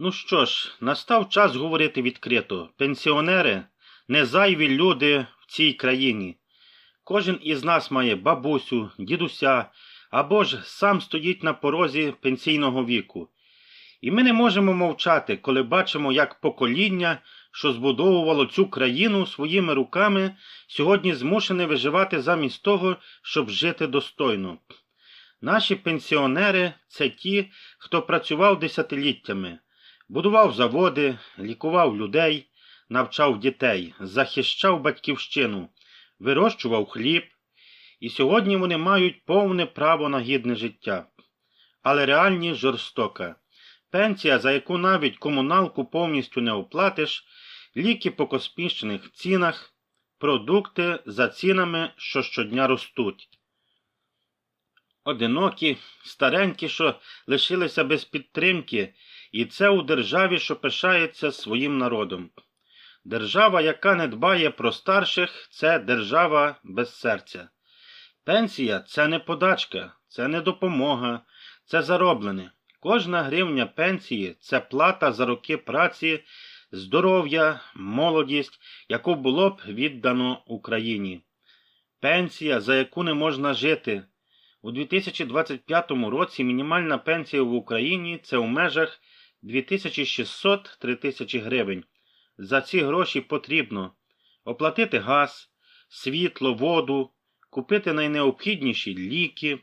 Ну що ж, настав час говорити відкрито. Пенсіонери не зайві люди в цій країні. Кожен із нас має бабусю, дідуся або ж сам стоїть на порозі пенсійного віку. І ми не можемо мовчати, коли бачимо, як покоління, що збудовувало цю країну своїми руками, сьогодні змушене виживати замість того, щоб жити достойно. Наші пенсіонери це ті, хто працював десятиліттями, будував заводи, лікував людей, навчав дітей, захищав батьківщину, вирощував хліб, і сьогодні вони мають повне право на гідне життя. Але реальність жорстока. Пенсія, за яку навіть комуналку повністю не оплатиш, ліки по космічних цінах, продукти за цінами, що щодня ростуть. Одинокі, старенькі, що лишилися без підтримки, і це у державі, що пишається своїм народом. Держава, яка не дбає про старших, це держава без серця. Пенсія це не подачка, це не допомога, це зароблене. Кожна гривня пенсії це плата за роки праці, здоров'я, молодість, яку було б віддано Україні. Пенсія, за яку не можна жити. У 2025 році мінімальна пенсія в Україні це у межах 2600-3000 гривень. За ці гроші потрібно оплатити газ, світло, воду, купити найнеобхідніші ліки,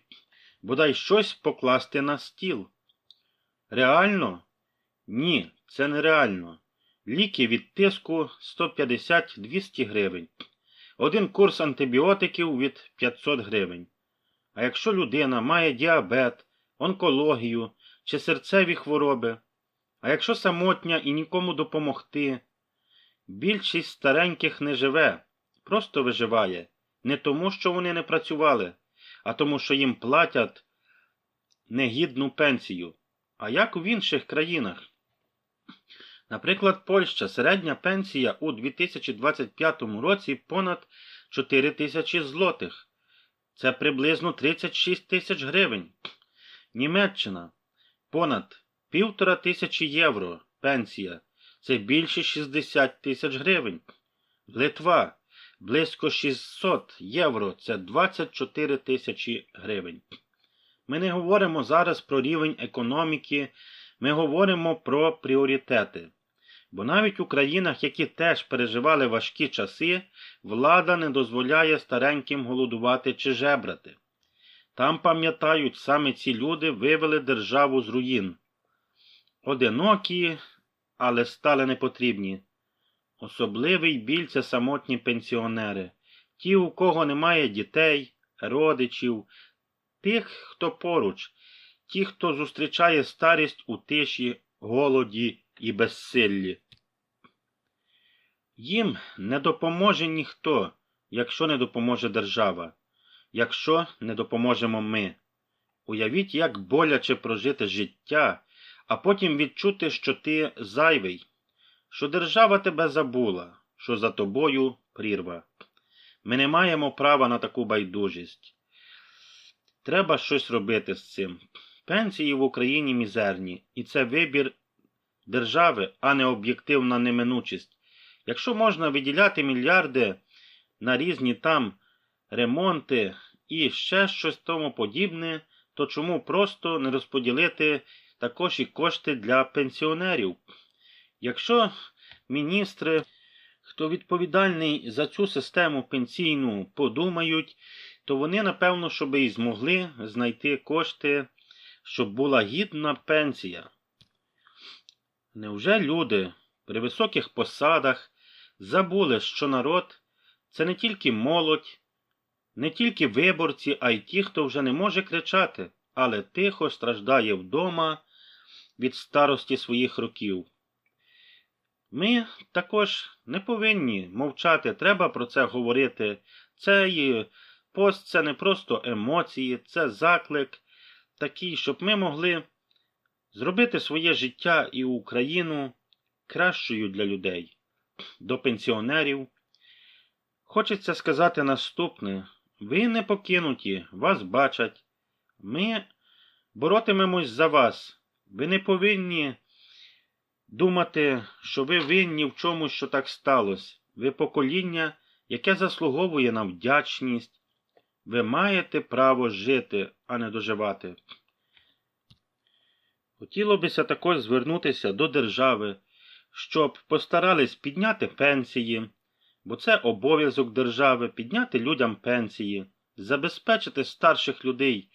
бодай щось покласти на стіл. Реально? Ні, це нереально. Ліки від тиску 150-200 гривень. Один курс антибіотиків від 500 гривень. А якщо людина має діабет, онкологію чи серцеві хвороби, а якщо самотня і нікому допомогти, більшість стареньких не живе, просто виживає. Не тому, що вони не працювали, а тому, що їм платять негідну пенсію. А як в інших країнах? Наприклад, Польща середня пенсія у 2025 році понад 4 тисячі злотих. Це приблизно 36 тисяч гривень. Німеччина понад півтора тисячі євро пенсія. Це більше 60 тисяч гривень. Литва близько 600 євро. Це 24 тисячі гривень. Ми не говоримо зараз про рівень економіки, ми говоримо про пріоритети. Бо навіть у країнах, які теж переживали важкі часи, влада не дозволяє стареньким голодувати чи жебрати. Там, пам'ятають, саме ці люди вивели державу з руїн. Одинокі, але стали непотрібні. Особливий біль це самотні пенсіонери, ті, у кого немає дітей, родичів, тих, хто поруч, ті, хто зустрічає старість у тиші, голоді і безсиллі. Їм не допоможе ніхто, якщо не допоможе держава, якщо не допоможемо ми. Уявіть, як боляче прожити життя, а потім відчути, що ти зайвий, що держава тебе забула, що за тобою прірва. Ми не маємо права на таку байдужість. Треба щось робити з цим. Пенсії в Україні мізерні, і це вибір держави, а не об'єктивна неминучість. Якщо можна виділяти мільярди на різні там ремонти і ще щось тому подібне, то чому просто не розподілити також і кошти для пенсіонерів? Якщо міністри, хто відповідальний за цю систему пенсійну, подумають, то вони, напевно, щоб і змогли знайти кошти, щоб була гідна пенсія. Невже люди при високих посадах забули, що народ це не тільки молодь, не тільки виборці, а й ті, хто вже не може кричати, але тихо страждає вдома від старості своїх років. Ми також не повинні мовчати, треба про це говорити. Цей пост це не просто емоції, це заклик такий, щоб ми могли зробити своє життя і Україну кращою для людей, до пенсіонерів. Хочеться сказати наступне: ви не покинуті, вас бачать. Ми боротимемось за вас. Ви не повинні думати, що ви винні в чомусь, що так сталося. Ви покоління, яке заслуговує на вдячність. Ви маєте право жити, а не доживати. Хотіло бися також звернутися до держави, щоб постарались підняти пенсії, бо це обов'язок держави підняти людям пенсії, забезпечити старших людей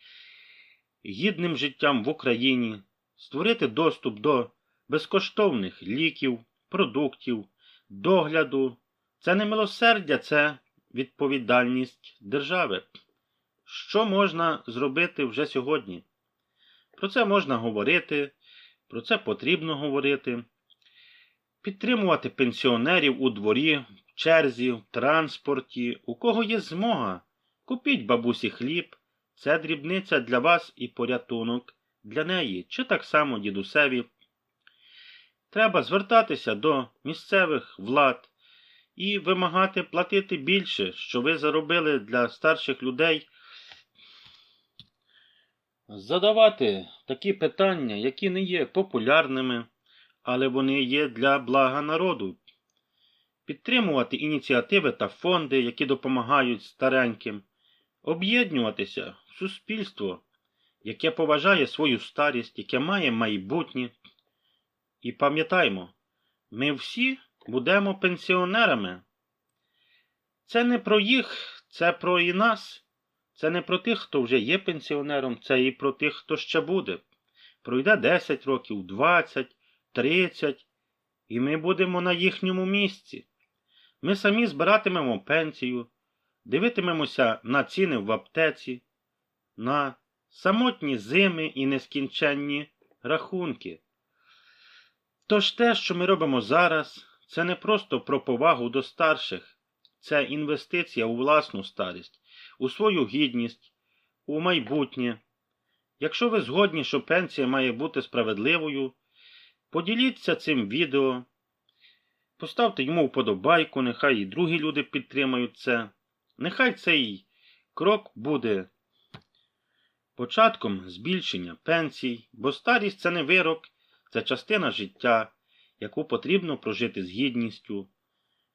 гідним життям в Україні, створити доступ до безкоштовних ліків, продуктів, догляду. Це не милосердя, це відповідальність держави. Що можна зробити вже сьогодні? Про це можна говорити, про це потрібно говорити. Підтримувати пенсіонерів у дворі, в черзі, в транспорті, у кого є змога. Купіть бабусі хліб, це дрібниця для вас і порятунок для неї, чи так само дідусеві. Треба звертатися до місцевих влад і вимагати платити більше, що ви заробили для старших людей. Задавати такі питання, які не є популярними, але вони є для блага народу. Підтримувати ініціативи та фонди, які допомагають стареньким, об'єднуватися в суспільство, яке поважає свою старість, яке має майбутнє. І пам'ятаймо, ми всі будемо пенсіонерами. Це не про їх, це про і нас. Це не про тих, хто вже є пенсіонером, це і про тих, хто ще буде. Пройде 10 років, 20, 30, і ми будемо на їхньому місці. Ми самі збиратимемо пенсію, дивитимемося на ціни в аптеці, на самотні зими і нескінченні рахунки. Тож те, що ми робимо зараз, це не просто про повагу до старших, це інвестиція у власну старість, у свою гідність, у майбутнє. Якщо ви згодні, що пенсія має бути справедливою, поділіться цим відео, поставте йому вподобайку, нехай і другі люди підтримають це. Нехай цей крок буде початком збільшення пенсій, бо старість це не вирок, це частина життя, яку потрібно прожити з гідністю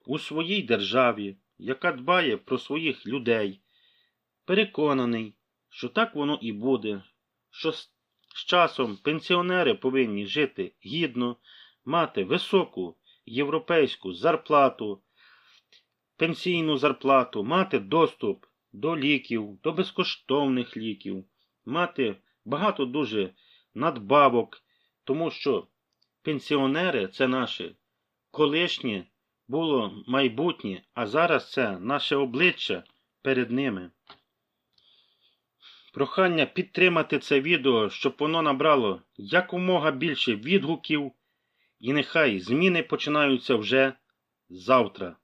у своїй державі, яка дбає про своїх людей. Переконаний, що так воно і буде, що з часом пенсіонери повинні жити гідно, мати високу європейську зарплату, пенсійну зарплату, мати доступ до ліків, до безкоштовних ліків, мати багато дуже надбавок, тому що пенсіонери це наше колишнє було майбутнє, а зараз це наше обличчя перед ними. Прохання підтримати це відео, щоб воно набрало якомога більше відгуків, і нехай зміни починаються вже завтра.